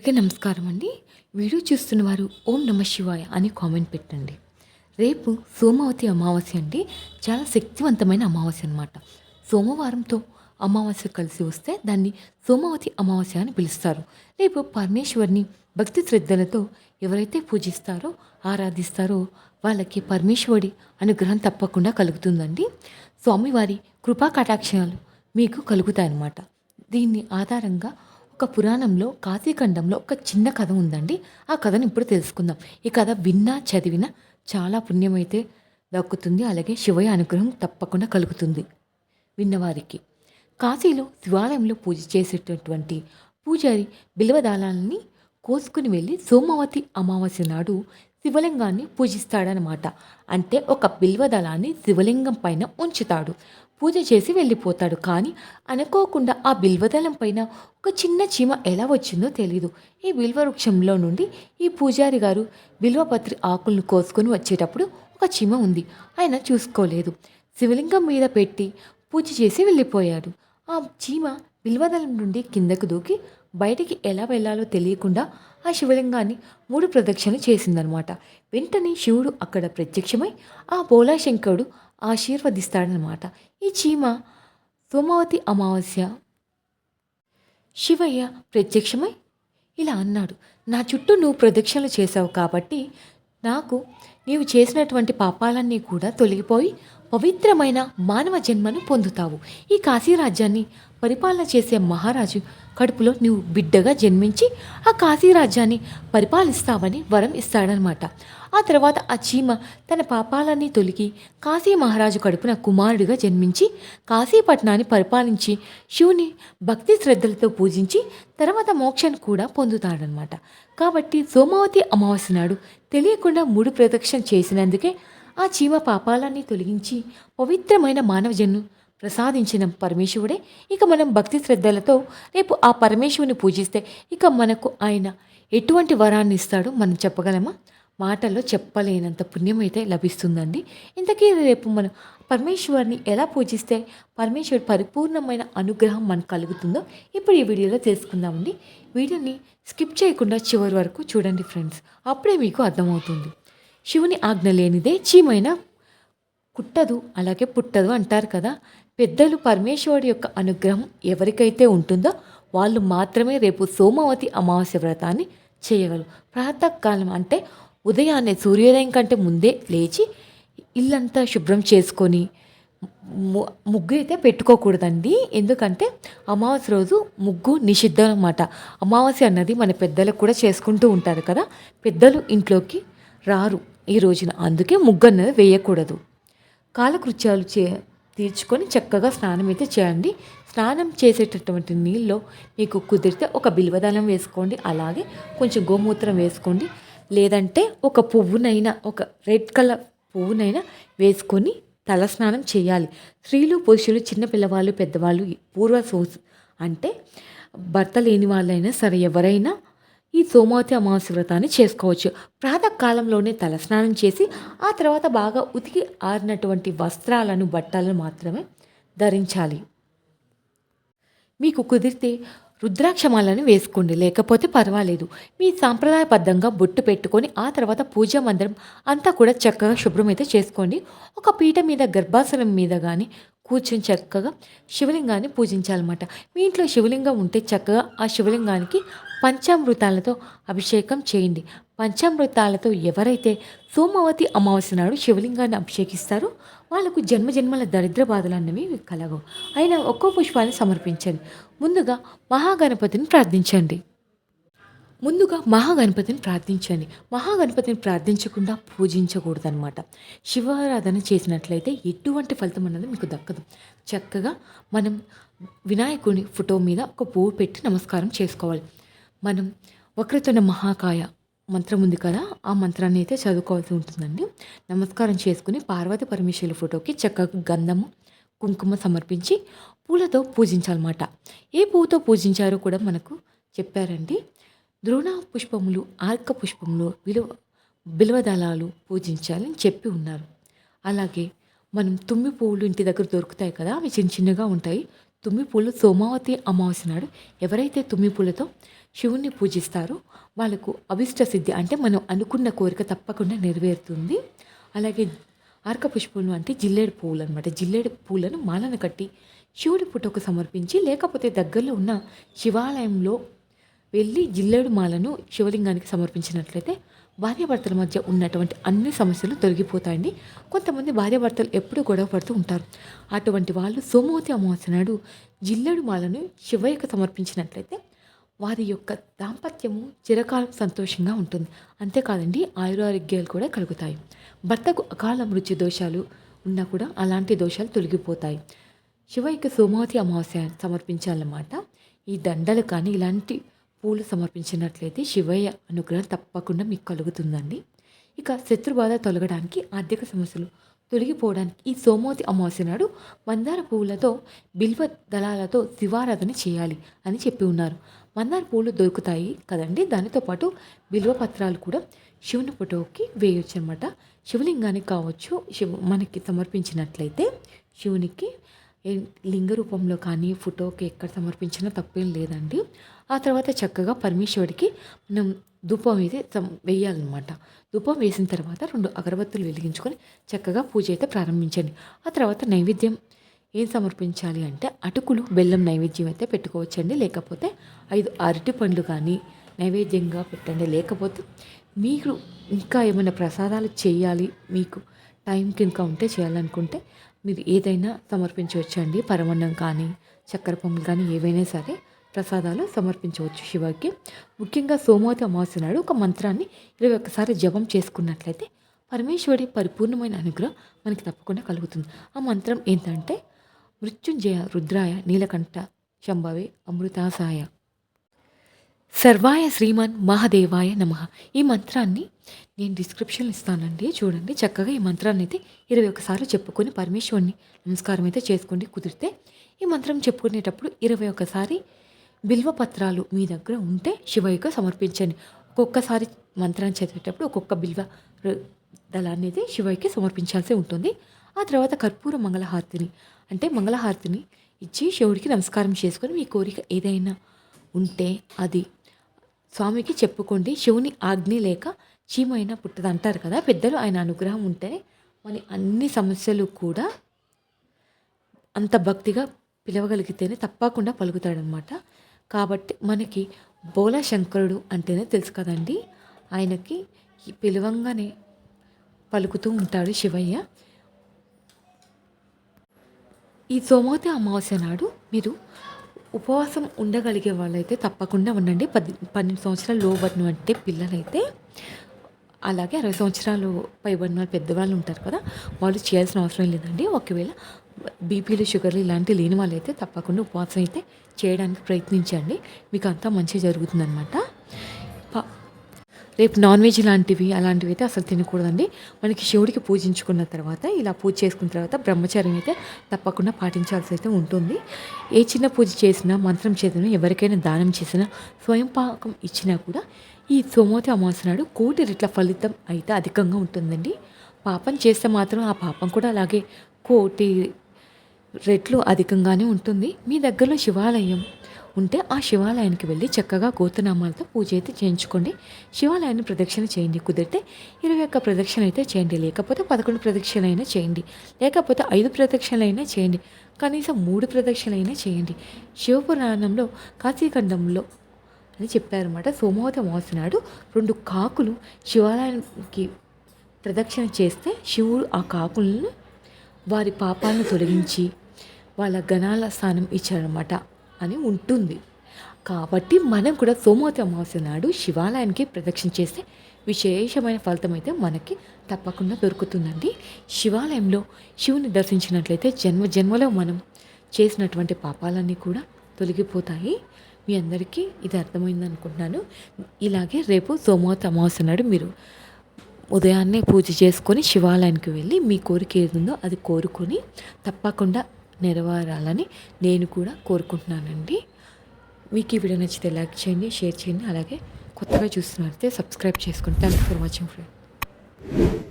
అందరికీ నమస్కారం అండి. వీడియో చూస్తున్న వారు ఓం నమ శివాయ అని కామెంట్ పెట్టండి. రేపు సోమవతి అమావాస్య అండి. చాలా శక్తివంతమైన అమావాస్య అనమాట సోమవారంతో అమావాస్య కలిసి వస్తే దాన్ని సోమవతి అమావాస్య అని పిలుస్తారు. రేపు పరమేశ్వరిని భక్తి శ్రద్ధలతో ఎవరైతే పూజిస్తారో ఆరాధిస్తారో వాళ్ళకి పరమేశ్వరుడి అనుగ్రహం తప్పకుండా కలుగుతుందండి. స్వామివారి కృపా కటాక్షణాలు మీకు కలుగుతాయన్నమాట. దీన్ని ఆధారంగా ఒక పురాణంలో కాశీఖండంలో ఒక చిన్న కథ ఉందండి. ఆ కథను ఇప్పుడు తెలుసుకుందాం. ఈ కథ విన్నా చదివినా చాలా పుణ్యమైతే దక్కుతుంది. అలాగే శివయ్య అనుగ్రహం తప్పకుండా కలుగుతుంది విన్నవారికి. కాశీలో శివాలయంలో పూజ చేసేటటువంటి పూజారి బిల్వదాళాలని కోసుకుని వెళ్ళి సోమవతి అమావాస్య నాడు శివలింగాన్ని పూజిస్తాడనమాట అంటే ఒక బిల్వదళాన్ని శివలింగం పైన ఉంచుతాడు. పూజ చేసి వెళ్ళిపోతాడు. కానీ అనుకోకుండా ఆ బిల్వదళం పైన ఒక చిన్న చీమ ఎలా వచ్చిందో తెలియదు ఈ బిల్వ వృక్షంలో నుండి ఈ పూజారి గారు బిల్వపత్రి ఆకులను కోసుకొని వచ్చేటప్పుడు ఒక చీమ ఉంది. ఆయన చూసుకోలేదు. శివలింగం మీద పెట్టి పూజ చేసి వెళ్ళిపోయాడు. ఆ చీమ బిల్వదళం నుండి కిందకు దూకి బయటికి ఎలా వెళ్ళాలో తెలియకుండా ఆ శివలింగాన్ని మూడు ప్రదక్షిణలు చేసిందనమాట. వెంటనే శివుడు అక్కడ ప్రత్యక్షమై ఆ పోలాశంకరుడు ఆశీర్వదిస్తాడనమాట ఈ చీమ సోమావతి అమావాస్య. శివయ్య ప్రత్యక్షమై ఇలా అన్నాడు నా చుట్టూ నువ్వు ప్రదక్షిణలు చేశావు కాబట్టి నాకు నీవు చేసినటువంటి పాపాలన్నీ కూడా తొలగిపోయి పవిత్రమైన మానవ జన్మను పొందుతావు. ఈ కాశీరాజ్యాన్ని పరిపాలన చేసే మహారాజు కడుపులో నువ్వు బిడ్డగా జన్మించి ఆ కాశీరాజ్యాన్ని పరిపాలిస్తావని వరం ఇస్తాడనమాట ఆ తర్వాత ఆ చీమ తన పాపాలన్నీ తొలిగి కాశీ మహారాజు కడుపున కుమారుడిగా జన్మించి కాశీపట్నాన్ని పరిపాలించి శివుని భక్తి శ్రద్ధలతో పూజించి తర్వాత మోక్షాన్ని కూడా పొందుతాడనమాట కాబట్టి సోమావతి అమావాస్య నాడు తెలియకుండా మూడు ప్రదక్షిణ చేసినందుకే ఆ చీమ పాపాలన్నీ తొలగించి పవిత్రమైన మానవ జన్ను ప్రసాదించిన పరమేశ్వరుడే. ఇక మనం భక్తి శ్రద్ధలతో రేపు ఆ పరమేశ్వరుని పూజిస్తే ఇక మనకు ఆయన ఎటువంటి వరాన్ని ఇస్తాడో మనం చెప్పగలమా? మాటల్లో చెప్పలేనంత పుణ్యం అయితే లభిస్తుందండి. ఇంతకీ రేపు మనం పరమేశ్వరుని ఎలా పూజిస్తే పరమేశ్వరుడు పరిపూర్ణమైన అనుగ్రహం మనకు కలుగుతుందో ఇప్పుడు ఈ వీడియోలో తెలుసుకుందామండి. వీడియోని స్కిప్ చేయకుండా చివరి వరకు చూడండి ఫ్రెండ్స్. అప్పుడే మీకు అర్థమవుతుంది. శివుని ఆజ్ఞ లేనిదే చీమైన కుట్టదు అలాగే పుట్టదు అంటారు కదా. పెద్దలు పరమేశ్వరుడి యొక్క అనుగ్రహం ఎవరికైతే ఉంటుందో వాళ్ళు మాత్రమే రేపు సోమవతి అమావాస్య వ్రతాన్ని చేయగలరు. ప్రాతకాలం అంటే ఉదయాన్నే సూర్యోదయం కంటే ముందే లేచి ఇల్లంతా శుభ్రం చేసుకొని ముగ్గు అయితే పెట్టుకోకూడదండి. ఎందుకంటే అమావాస్య రోజు ముగ్గు నిషిద్ధం అనమాట అమావాస్య అన్నది మన పెద్దలకు కూడా చేసుకుంటూ ఉంటారు కదా. పెద్దలు ఇంట్లోకి రారు ఈ రోజున. అందుకే ముగ్గు అన్నది వేయకూడదు. కాలకృత్యాలు చే తీర్చుకొని చక్కగా స్నానం అయితే చేయండి. స్నానం చేసేటటువంటి నీళ్ళలో మీకు కుదిరితే ఒక బిల్వదళం వేసుకోండి. అలాగే కొంచెం గోమూత్రం వేసుకోండి. లేదంటే ఒక పువ్వునైనా ఒక రెడ్ కలర్ పువ్వునైనా వేసుకొని తలస్నానం చేయాలి. స్త్రీలు పురుషులు చిన్న పిల్లవాళ్ళు పెద్దవాళ్ళు పూర్వ సోస్ అంటే భర్త లేని వాళ్ళైనా సరే ఎవరైనా ఈ సోమవతి అమావాస్య వ్రతాన్ని చేసుకోవచ్చు. ప్రాతకాలంలోనే తలస్నానం చేసి ఆ తర్వాత బాగా ఉతికి ఆరినటువంటి వస్త్రాలను బట్టలను మాత్రమే ధరించాలి. మీకు కుదిరితే రుద్రాక్షమాలను వేసుకోండి. లేకపోతే పర్వాలేదు. మీ సాంప్రదాయబద్ధంగా బొట్టు పెట్టుకొని ఆ తర్వాత పూజా మందిరం అంతా కూడా చక్కగా శుభ్రమైతే చేసుకోండి. ఒక పీట మీద గర్భాసనం మీద కానీ కూర్చొని చక్కగా శివలింగాన్ని పూజించాలన్నమాట. మీ ఇంట్లో శివలింగం ఉంటే చక్కగా ఆ శివలింగానికి పంచామృతాలతో అభిషేకం చేయండి. పంచామృతాలతో ఎవరైతే సోమవతి అమావాస్య నాడు శివలింగాన్ని అభిషేకిస్తారో వాళ్ళకు జన్మజన్మల దరిద్ర బాధలు అన్నవి కలగవు. అయినా ఒక్కో పుష్పాన్ని సమర్పించండి. ముందుగా మహాగణపతిని ప్రార్థించండి. ముందుగా మహాగణపతిని ప్రార్థించండి. మహాగణపతిని ప్రార్థించకుండా పూజించకూడదనమాట శివారాధన చేసినట్లయితే ఎటువంటి ఫలితం అన్నది మీకు దక్కదు. చక్కగా మనం వినాయకుని ఫోటో మీద ఒక పువ్వు పెట్టి నమస్కారం చేసుకోవాలి. మనం వక్రతున్న మహాకాయ మంత్రం ఉంది కదా ఆ మంత్రాన్ని అయితే చదువుకోవాల్సి ఉంటుందండి. నమస్కారం చేసుకుని పార్వతి పరమేశ్వరుల ఫోటోకి చక్కగా గంధము కుంకుమ సమర్పించి పూలతో పూజించాలన్నమాట. ఏ పువ్వుతో పూజించారో కూడా మనకు చెప్పారండి. ద్రోణ పుష్పములు ఆర్క పుష్పములు విలువ బిల్వదళాలు పూజించాలని చెప్పి ఉన్నారు. అలాగే మనం తుమ్మి పువ్వులు ఇంటి దగ్గర దొరుకుతాయి కదా అవి చిన్న చిన్నగా ఉంటాయి. తుమ్మి పూలు సోమావతి అమావాస్య నాడు ఎవరైతే తుమ్మి పూలతో శివుణ్ణి పూజిస్తారో వాళ్ళకు అభిష్ట సిద్ధి అంటే మనం అనుకున్న కోరిక తప్పకుండా నెరవేరుతుంది. అలాగే ఆర్క పుష్పములు అంటే జిల్లేడు పువ్వులు అనమాట జిల్లేడు పూలను మాలను కట్టి శివుడి పుట్టకు సమర్పించి లేకపోతే దగ్గరలో ఉన్న శివాలయంలో వెళ్ళి జిల్లేడు మాలను శివలింగానికి సమర్పించినట్లయితే భార్యాభర్తల మధ్య ఉన్నటువంటి అన్ని సమస్యలు తొలగిపోతాయండి. కొంతమంది భార్యాభర్తలు ఎప్పుడూ గొడవ పడుతూ ఉంటారు. అటువంటి వాళ్ళు సోమవతి అమావాస్య నాడు జిల్లేడు మాలను శివయ్యకు సమర్పించినట్లయితే వారి యొక్క దాంపత్యము చిరకాలం సంతోషంగా ఉంటుంది. అంతేకాదండి ఆయురారోగ్యాలు కూడా కలుగుతాయి. భర్తకు అకాల మృత్యు దోషాలు ఉన్నా కూడా అలాంటి దోషాలు తొలగిపోతాయి. శివయ్యకి సోమవతి అమావాస్య సమర్పించాలన్నమాట. ఈ దండలు కానీ ఇలాంటి పూలు సమర్పించినట్లయితే శివయ్య అనుగ్రహం తప్పకుండా మీకు కలుగుతుందండి. ఇక శత్రుబాధ తొలగడానికి ఆర్థిక సమస్యలు తొలగిపోవడానికి ఈ సోమవతి అమావాస్య నాడు మందార పువ్వులతో బిల్వ దళాలతో శివారాధన చేయాలి అని చెప్పి ఉన్నారు. మందార పూలు దొరుకుతాయి కదండి. దానితో పాటు బిల్వ పత్రాలు కూడా శివుని ఫోటోకి వేయొచ్చు అనమాట శివలింగానికి కావచ్చు శివ మనకి సమర్పించినట్లయితే శివునికి లింగ రూపంలో కానీ ఫోటోకి ఎక్కడ సమర్పించినా తప్పేం లేదండి. ఆ తర్వాత చక్కగా పరమేశ్వరుడికి మనం ధూపం అయితే సం- వేయాలన్నమాట. ధూపం వేసిన తర్వాత రెండు అగరబత్తులు వెలిగించుకొని చక్కగా పూజ అయితే ప్రారంభించండి. ఆ తర్వాత నైవేద్యం ఏం సమర్పించాలి అంటే అటుకులు బెల్లం నైవేద్యం అయితే పెట్టుకోవచ్చండి. లేకపోతే ఐదు అరటి పండ్లు కానీ నైవేద్యంగా పెట్టండి. లేకపోతే మీరు ఇంకా ఏమైనా ప్రసాదాలు చేయాలి మీకు టైంకి ఇంకా ఉంటే చేయాలనుకుంటే మీరు ఏదైనా సమర్పించవచ్చండి. పరమన్నం కానీ చక్కెర పొమ్మలు కానీ ఏవైనా సరే ప్రసాదాలు సమర్పించవచ్చు శివకి. ముఖ్యంగా సోమవతి అమావాస్య నాడు ఒక మంత్రాన్ని ఇరవై ఒక్కసారి జపం చేసుకున్నట్లయితే పరమేశ్వరి పరిపూర్ణమైన అనుగ్రహం మనకి తప్పకుండా కలుగుతుంది. ఆ మంత్రం ఏంటంటే మృత్యుంజయ రుద్రాయ నీలకంఠ శంభవే అమృతాసాయ. సర్వాయ శ్రీమాన్ మహాదేవాయ నమ. ఈ మంత్రాన్ని నేను డిస్క్రిప్షన్ ఇస్తానండి. చూడండి చక్కగా ఈ మంత్రాన్ని అయితే ఇరవై ఒకసార్లు చెప్పుకొని పరమేశ్వరుని నమస్కారం అయితే చేసుకోండి కుదిరితే ఈ మంత్రం చెప్పుకునేటప్పుడు ఇరవై ఒకసారి బిల్వ పత్రాలు మీ దగ్గర ఉంటే శివయ్యకు సమర్పించండి. ఒక్కొక్కసారి మంత్రాన్ని చదివేటప్పుడు ఒక్కొక్క బిల్వ దళాన్ని అయితే శివయ్యకి సమర్పించాల్సి ఉంటుంది. ఆ తర్వాత కర్పూర మంగళహారతిని అంటే మంగళహారతిని ఇచ్చి శివుడికి నమస్కారం చేసుకొని మీ కోరిక ఏదైనా ఉంటే అది స్వామికి చెప్పుకోండి. శివుని ఆజ్ఞ లేక చీమైనా పుట్టదు అంటారు కదా. పెద్దలు ఆయన అనుగ్రహం ఉంటేనే మన అన్ని సమస్యలు కూడా అంత భక్తిగా పిలవగలిగితేనే తప్పకుండా పలుకుతాడనమాట కాబట్టి మనకి బోల శంకరుడు అంటేనే తెలుసు కదండి. ఆయనకి పిలవంగానే పలుకుతూ ఉంటాడు శివయ్య. ఈ సోమవతి అమావాస్య నాడు మీరు ఉపవాసం ఉండగలిగే వాళ్ళైతే తప్పకుండా ఉండండి. పది పన్నెండు సంవత్సరాల లోబడిన అంటే పిల్లలైతే అలాగే అరవై సంవత్సరాలు పైబడిన వాళ్ళు పెద్దవాళ్ళు ఉంటారు కదా వాళ్ళు చేయాల్సిన అవసరం లేదండి. ఒకవేళ బీపీలు షుగర్లు ఇలాంటివి లేని వాళ్ళైతే తప్పకుండా ఉపవాసం అయితే చేయడానికి ప్రయత్నించండి. మీకు అంతా మంచిగా జరుగుతుందన్నమాట. రేపు నాన్ వెజ్ లాంటివి అలాంటివి అయితే అసలు తినకూడదండి. మనకి శివుడికి పూజించుకున్న తర్వాత ఇలా పూజ చేసుకున్న తర్వాత బ్రహ్మచర్యం అయితే తప్పకుండా పాటించాల్సి అయితే ఉంటుంది. ఏ చిన్న పూజ చేసినా మంత్రం చేసినా ఎవరికైనా దానం చేసినా స్వయం పాకం ఇచ్చినా కూడా ఈ సోమవతి అమావాస్య నాడు కోటి రెట్ల ఫలితం అయితే అధికంగా ఉంటుందండి. పాపం చేస్తే మాత్రం ఆ పాపం కూడా అలాగే కోటి రెట్లు అధికంగానే ఉంటుంది. మీ దగ్గరలో శివాలయం ఉంటే ఆ శివాలయానికి వెళ్ళి చక్కగా గోతునామాలతో పూజ అయితే చేయించుకోండి. శివాలయాన్ని ప్రదక్షిణ చేయండి. కుదిరితే ఇరవై ఒక్క ప్రదక్షిణ అయితే చేయండి. లేకపోతే పదకొండు ప్రదక్షిణ అయినా చేయండి. లేకపోతే ఐదు ప్రదక్షిణలైనా చేయండి. కనీసం మూడు ప్రదక్షిణలైనా చేయండి. శివపురాణంలో కాశీఖండంలో అని చెప్పారన్నమాట. సోమవతి అమావాస్య నాడు రెండు కాకులు శివాలయానికి ప్రదక్షిణ చేస్తే శివుడు ఆ కాకులను వారి పాపాలను తొలగించి వాళ్ళ గణాల స్థానం ఇచ్చారనమాట అని ఉంటుంది. కాబట్టి మనం కూడా సోమవతి అమావాస్య నాడు శివాలయానికి ప్రదక్షిణ చేస్తే విశేషమైన ఫలితం అయితే మనకి తప్పకుండా దొరుకుతుందండి. శివాలయంలో శివుని దర్శించినట్లయితే జన్మ జన్మలో మనం చేసినటువంటి పాపాలన్నీ కూడా తొలగిపోతాయి. మీ అందరికీ ఇది అర్థమైంది అనుకుంటున్నాను. ఇలాగే రేపు సోమవతి అమావాస్య నాడు మీరు ఉదయాన్నే పూజ చేసుకొని శివాలయానికి వెళ్ళి మీ కోరిక ఏది ఉందో అది కోరుకొని తప్పకుండా నెరవేరాలని నేను కూడా కోరుకుంటున్నానండి. మీకు ఈ వీడియో నచ్చితే లైక్ చేయండి షేర్ చేయండి అలాగే కొత్తగా చూస్తున్నట్లయితే సబ్స్క్రైబ్ చేసుకోండి థ్యాంక్ ఫర్ వాచింగ్ ఫ్రెండ్